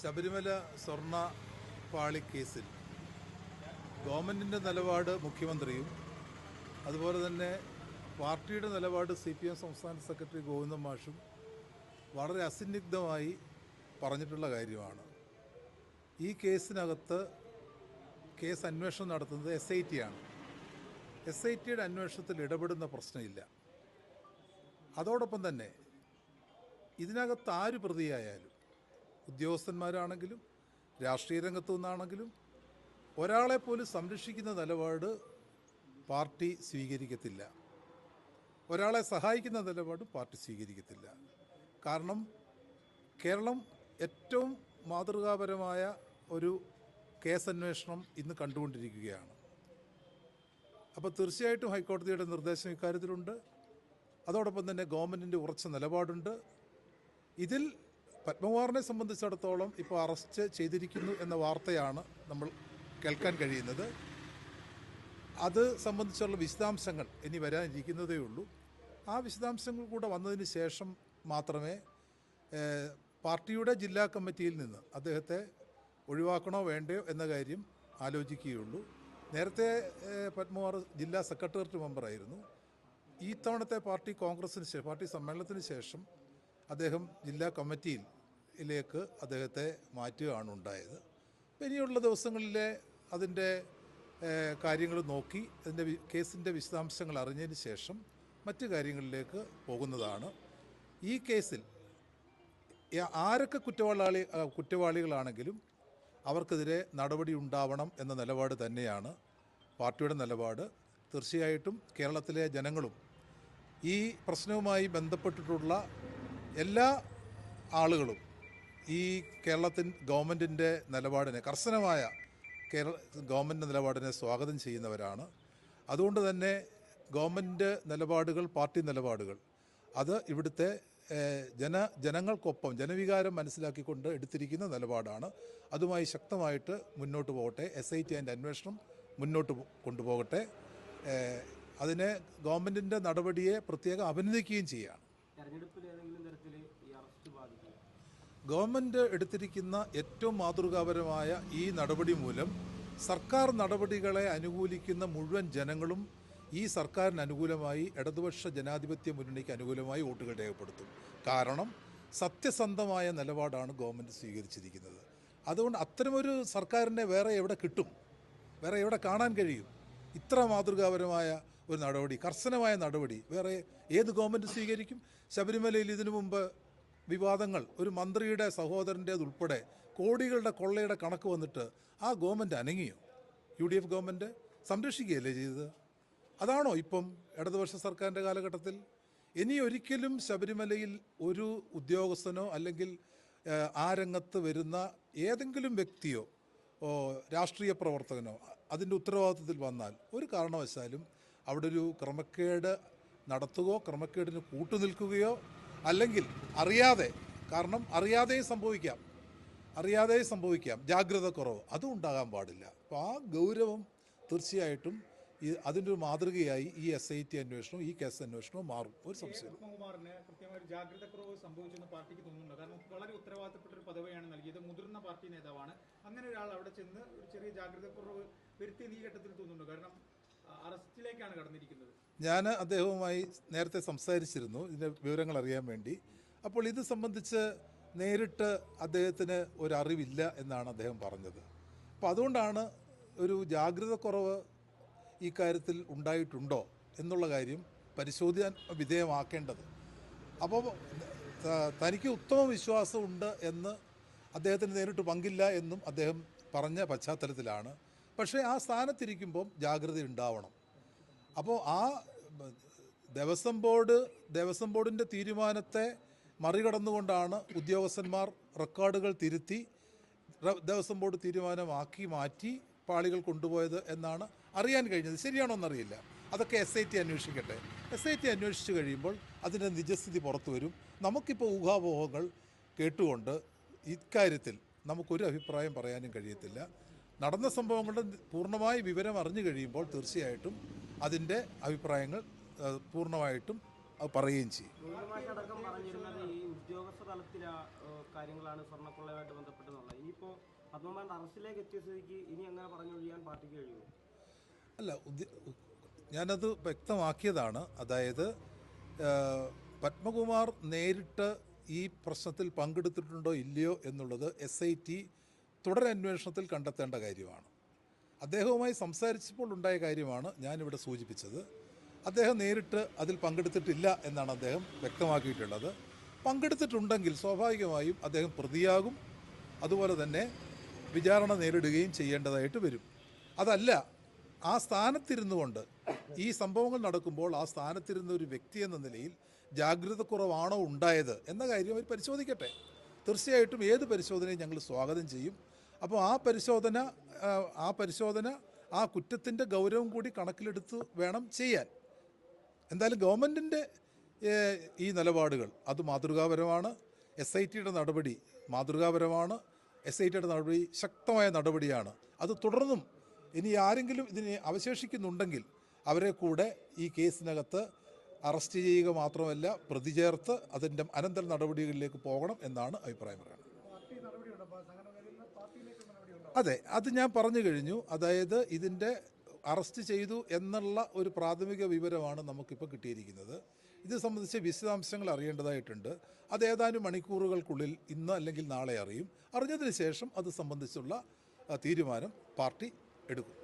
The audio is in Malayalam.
ശബരിമല സ്വർണ പാളി കേസിൽ ഗവൺമെന്റിന്റെ നിലപാട് മുഖ്യമന്ത്രിയും അതുപോലെ തന്നെ പാർട്ടിയുടെ നിലപാട് സി പി എം സംസ്ഥാന സെക്രട്ടറി ഗോവിന്ദ മാഷും വളരെ അസന്നിഗ്ധമായി പറഞ്ഞിട്ടുള്ള കാര്യമാണ്. ഈ കേസിനകത്ത് കേസ് അന്വേഷണം നടത്തുന്നത് എസ് ഐ ടി ആണ്. എസ് ഐ ടിയുടെ അന്വേഷണത്തിൽ ഇടപെടുന്ന പ്രശ്നമില്ല. അതോടൊപ്പം തന്നെ ഇതിനകത്ത് ആര് പ്രതിയായാലും ഉദ്യോഗസ്ഥന്മാരാണെങ്കിലും രാഷ്ട്രീയ രംഗത്തു നിന്നാണെങ്കിലും ഒരാളെ പോലും സംരക്ഷിക്കുന്ന നിലപാട് പാർട്ടി സ്വീകരിക്കത്തില്ല. ഒരാളെ സഹായിക്കുന്ന നിലപാട് പാർട്ടി സ്വീകരിക്കത്തില്ല. കാരണം കേരളം ഏറ്റവും മാതൃകാപരമായ ഒരു കേസ് അന്വേഷണം ഇന്ന് കണ്ടുകൊണ്ടിരിക്കുകയാണ്. അപ്പോൾ തീർച്ചയായിട്ടും ഹൈക്കോടതിയുടെ നിർദ്ദേശം ഇക്കാര്യത്തിലുണ്ട്. അതോടൊപ്പം തന്നെ ഗവൺമെന്റിന്റെ ഉറച്ച നിലപാടുണ്ട്. ഇതിൽ പത്മകുമാറിനെ സംബന്ധിച്ചിടത്തോളം ഇപ്പോൾ അറസ്റ്റ് ചെയ്തിരിക്കുന്നു എന്ന വാർത്തയാണ് നമ്മൾ കേൾക്കാൻ കഴിയുന്നത്. അത് സംബന്ധിച്ചുള്ള വിശദാംശങ്ങൾ ഇനി വരാനിരിക്കുന്നതേ ഉള്ളൂ. ആ വിശദാംശങ്ങൾ കൂടെ വന്നതിന് ശേഷം മാത്രമേ പാർട്ടിയുടെ ജില്ലാ കമ്മിറ്റിയിൽ നിന്ന് അദ്ദേഹത്തെ ഒഴിവാക്കണോ വേണ്ടയോ എന്ന കാര്യം ആലോചിക്കുകയുള്ളൂ. നേരത്തെ പത്മകുമാർ ജില്ലാ സെക്രട്ടേറിയറ്റ് മെമ്പറായിരുന്നു. ഈ തവണത്തെ പാർട്ടി കോൺഗ്രസിന് ശേഷം പാർട്ടി സമ്മേളനത്തിന് ശേഷം അദ്ദേഹം ജില്ലാ കമ്മിറ്റിയിലേക്ക് അദ്ദേഹത്തെ മാറ്റുകയാണ് ഉണ്ടായത്. ഇനിയുള്ള ദിവസങ്ങളിലെ അതിന്റെ കാര്യങ്ങൾ നോക്കി അതിന്റെ കേസിന്റെ വിശദാംശങ്ങൾ അറിഞ്ഞതിന് ശേഷം മറ്റു കാര്യങ്ങളിലേക്ക് പോകുന്നതാണ്. ഈ കേസിൽ ആരൊക്കെ കുറ്റവാളി കുറ്റവാളികളാണെങ്കിലും അവർക്കെതിരെ നടപടി ഉണ്ടാവണം എന്ന നിലപാട് തന്നെയാണ് പാർട്ടിയുടെ നിലപാട്. തീർച്ചയായിട്ടും കേരളത്തിലെ ജനങ്ങളും ഈ പ്രശ്നവുമായി ബന്ധപ്പെട്ടിട്ടുള്ള എല്ലാ ആളുകളും ഈ കേരളത്തിൻ ഗവൺമെന്റിന്റെ നിലപാടിനെ കർശനമായ കേരള ഗവൺമെന്റ് നിലപാടിനെ സ്വാഗതം ചെയ്യുന്നവരാണ്. അതുകൊണ്ട് തന്നെ ഗവൺമെന്റ് നിലപാടുകൾ പാർട്ടി നിലപാടുകൾ അത് ഇവിടുത്തെ ജന ജനങ്ങൾക്കൊപ്പം ജനവികാരം മനസ്സിലാക്കിക്കൊണ്ട് എടുത്തിരിക്കുന്ന നിലപാടാണ്. അതുമായി ശക്തമായിട്ട് മുന്നോട്ട് പോകട്ടെ. എസ് ഐ ടി അതിന്റെ അന്വേഷണം മുന്നോട്ട് കൊണ്ടുപോകട്ടെ. അതിനെ ഗവൺമെന്റിന്റെ നടപടിയെ പ്രത്യേകം അഭിനന്ദിക്കുകയും ചെയ്യുകയാണ് തെരഞ്ഞെടുപ്പിൽ ഏതെങ്കിലും തരത്തിൽ ഈ അറസ്റ്റ് ബാധിക്കും ഗവൺമെന്റ് എടുത്തിരിക്കുന്ന ഏറ്റവും മാതൃകാപരമായ ഈ നടപടി മൂലം സർക്കാർ നടപടികളെ അനുകൂലിക്കുന്ന മുഴുവൻ ജനങ്ങളും ഈ സർക്കാരിന് അനുകൂലമായി ഇടതുപക്ഷ ജനാധിപത്യ മുന്നണിക്ക് അനുകൂലമായി വോട്ടുകൾ രേഖപ്പെടുത്തും. കാരണം സത്യസന്ധമായ നിലപാടാണ് ഗവൺമെന്റ് സ്വീകരിച്ചിരിക്കുന്നത്. അതുകൊണ്ട് അത്തരമൊരു സർക്കാരിനെ വേറെ എവിടെ കിട്ടും? വേറെ എവിടെ കാണാൻ കഴിയും? ഇത്ര മാതൃകാപരമായ ഒരു നടപടി കർശനമായ നടപടി വേറെ ഏത് ഗവൺമെന്റ് സ്വീകരിക്കും? ശബരിമലയിൽ ഇതിനു മുമ്പ് വിവാദങ്ങൾ. ഒരു മന്ത്രിയുടെ സഹോദരന്റേതുൾപ്പെടെ കോടികളുടെ കൊള്ളയുടെ കണക്ക് വന്നിട്ട് ആ ഗവൺമെന്റ് അനങ്ങിയോ? യു ഡി എഫ് ഗവൺമെന്റ് സംരക്ഷിക്കുകയല്ലേ ചെയ്തത്? അതാണോ ഇപ്പം ഇടതുപക്ഷ സർക്കാരിന്റെ കാലഘട്ടത്തിൽ? ഇനി ഒരിക്കലും ശബരിമലയിൽ ഒരു ഉദ്യോഗസ്ഥനോ അല്ലെങ്കിൽ ആ രംഗത്ത് വരുന്ന ഏതെങ്കിലും വ്യക്തിയോ രാഷ്ട്രീയ പ്രവർത്തകനോ അതിന്റെ ഉത്തരവാദിത്വത്തിൽ വന്നാൽ ഒരു കാരണവശാലും അവിടെ ഒരു ക്രമക്കേട് നടത്തുകയോ ക്രമക്കേടിന് കൂട്ടുനിൽക്കുകയോ അല്ലെങ്കിൽ അറിയാതെ കാരണം അറിയാതെയും സംഭവിക്കാം. അറിയാതെയും സംഭവിക്കാം. ജാഗ്രത കുറവ്. അതും ഉണ്ടാകാൻ പാടില്ല. അപ്പോൾ ആ ഗൗരവം തീർച്ചയായിട്ടും ഈ അതിന്റെ ഒരു മാതൃകയായി ഈ എസ് ഐ ടി അന്വേഷണവും ഈ കേസ് അന്വേഷണവും മാറും. ഒരു സംശയം സംഭവിച്ചെന്ന് പാർട്ടിക്ക് തോന്നുന്നുണ്ട്? കാരണം വളരെ ഉത്തരവാദിത്തപ്പെട്ട ഒരു പദവിയാണ് നൽകിയത്. മുതിർന്ന പാർട്ടി നേതാവാണ്. അങ്ങനെ ഒരാൾ അവിടെ ചെന്ന് ഒരു ചെറിയ ജാഗ്രതക്കുറവ് വരുത്തിയെന്ന് ഈ ഘട്ടത്തിൽ തോന്നുന്നുണ്ട്? കാരണം അറസ്റ്റിലേക്കാണ് കടന്നിരിക്കുന്നത്. ഞാൻ അദ്ദേഹവുമായി നേരത്തെ സംസാരിച്ചിരുന്നു ഇതിന്റെ വിവരങ്ങൾ അറിയാൻ വേണ്ടി. അപ്പോൾ ഇത് സംബന്ധിച്ച് നേരിട്ട് അദ്ദേഹത്തിന് ഒരു അറിവില്ല എന്നാണ് അദ്ദേഹം പറഞ്ഞത്. അപ്പോൾ അതുകൊണ്ടാണ് ഒരു ജാഗ്രത കുറവ് ഈ കാര്യത്തിൽ ഉണ്ടായിട്ടുണ്ടോ എന്നുള്ള കാര്യം പരിശോധിക്കാൻ വിധേയമാക്കേണ്ടത്. അപ്പോൾ തനിക്ക് ഉത്തമ വിശ്വാസമുണ്ട് എന്ന് അദ്ദേഹത്തിന് നേരിട്ട് പങ്കില്ല എന്നും അദ്ദേഹം പറഞ്ഞ പശ്ചാത്തലത്തിലാണ്. പക്ഷേ ആ സ്ഥാനത്തിരിക്കുമ്പം ജാഗ്രത ഉണ്ടാവണം അപ്പോൾ ആ ദേവസ്വം ബോർഡ് ദേവസ്വം ബോർഡിന്റെ തീരുമാനത്തെ മറികടന്നുകൊണ്ടാണ് ഉദ്യോഗസ്ഥന്മാർ റെക്കോർഡുകൾ തിരുത്തി ദേവസ്വം ബോർഡ് തീരുമാനമാക്കി മാറ്റി പാളികൾ കൊണ്ടുപോയത് എന്നാണ് അറിയാൻ കഴിഞ്ഞത്. ശരിയാണോ എന്നറിയില്ല. അതൊക്കെ എസ് ഐ ടി അന്വേഷിക്കട്ടെ. എസ് ഐ ടി അന്വേഷിച്ച് കഴിയുമ്പോൾ അതിന്റെ നിജസ്ഥിതി പുറത്തു വരും. നമുക്കിപ്പോൾ ഊഹാപോഹങ്ങൾ കേട്ടുകൊണ്ട് ഇക്കാര്യത്തിൽ നമുക്കൊരു അഭിപ്രായം പറയാനും കഴിയത്തില്ല. നടന്ന സംഭവങ്ങളുടെ പൂർണമായ വിവരം അറിഞ്ഞു കഴിയുമ്പോൾ തീർച്ചയായിട്ടും അതിന്റെ അഭിപ്രായങ്ങൾ പൂർണമായിട്ടും പറയുകയും ചെയ്യും. ഉദ്യോഗസ്ഥ തലത്തിലെ കാര്യങ്ങളാണ് സ്വർണക്കൊള്ളയുമായിട്ട് ബന്ധപ്പെട്ടെന്നുള്ള ഇപ്പോൾ പത്മനാഭന്റെ അറസ്റ്റിലേക്ക് എത്തിയ സ്ഥിതിക്ക് ഇനി അങ്ങനെ പറഞ്ഞൊഴിയാൻ പാർട്ടിക്ക് കഴിയുമോ? അല്ല ഞാനത് വ്യക്തമാക്കിയതാണ്. അതായത് പത്മകുമാർ നേരിട്ട് ഈ പ്രശ്നത്തിൽ പങ്കെടുത്തിട്ടുണ്ടോ ഇല്ലയോ എന്നുള്ളത് എസ് ഐ ടി തുടരന്വേഷണത്തിൽ കണ്ടെത്തേണ്ട കാര്യമാണ്. അദ്ദേഹവുമായി സംസാരിച്ചപ്പോൾ ഉണ്ടായ കാര്യമാണ് ഞാനിവിടെ സൂചിപ്പിച്ചത്. അദ്ദേഹം നേരിട്ട് അതിൽ പങ്കെടുത്തിട്ടില്ല എന്നാണ് അദ്ദേഹം വ്യക്തമാക്കിയിട്ടുള്ളത്. പങ്കെടുത്തിട്ടുണ്ടെങ്കിൽ സ്വാഭാവികമായും അദ്ദേഹം പ്രതിയാകും. അതുപോലെ തന്നെ വിചാരണ നേരിടുകയും ചെയ്യേണ്ടതായിട്ട് വരും. അതല്ല ആ സ്ഥാനത്തിരുന്നു കൊണ്ട് ഈ സംഭവങ്ങൾ നടക്കുമ്പോൾ ആ സ്ഥാനത്തിരുന്ന ഒരു വ്യക്തി എന്ന നിലയിൽ ജാഗ്രത കുറവാണോ ഉണ്ടായത് എന്ന കാര്യം അവർ പരിശോധിക്കട്ടെ. തീർച്ചയായിട്ടും ഏത് പരിശോധനയും ഞങ്ങൾ സ്വാഗതം ചെയ്യും. അപ്പോൾ ആ പരിശോധന ആ, പരിശോധന ആ കുറ്റത്തിന്റെ ഗൗരവം കൂടി കണക്കിലെടുത്ത് വേണം ചെയ്യാൻ. എന്തായാലും ഗവൺമെന്റിന്റെ ഈ നിലപാടുകൾ അത് മാതൃകാപരമാണ്. എസ് ഐ ടിയുടെ നടപടി മാതൃകാപരമാണ്. എസ് ഐ ടിയുടെ നടപടി ശക്തമായ നടപടിയാണ്. അത് തുടർന്നും ഇനി ആരെങ്കിലും ഇതിനെ അവശേഷിക്കുന്നുണ്ടെങ്കിൽ അവരെ കൂടെ ഈ കേസിനകത്ത് അറസ്റ്റ് ചെയ്യുക മാത്രമല്ല പ്രതി ചേർത്ത് അതിന്റെ അനന്തര നടപടികളിലേക്ക് പോകണം എന്നാണ് അഭിപ്രായം പറയുന്നത്. അതെ അത് ഞാൻ പറഞ്ഞു കഴിഞ്ഞു. അതായത് ഇതിന്റെ അറസ്റ്റ് ചെയ്തു എന്നുള്ള ഒരു പ്രാഥമിക വിവരമാണ് നമുക്കിപ്പോൾ കിട്ടിയിരിക്കുന്നത്. ഇത് സംബന്ധിച്ച് വിശദാംശങ്ങൾ അറിയേണ്ടതായിട്ടുണ്ട്. അത് ഏതാനും മണിക്കൂറുകൾക്കുള്ളിൽ ഇന്ന് അല്ലെങ്കിൽ നാളെ അറിയും. അറിഞ്ഞതിന് ശേഷം അത് സംബന്ധിച്ചുള്ള തീരുമാനം പാർട്ടി എടുക്കും.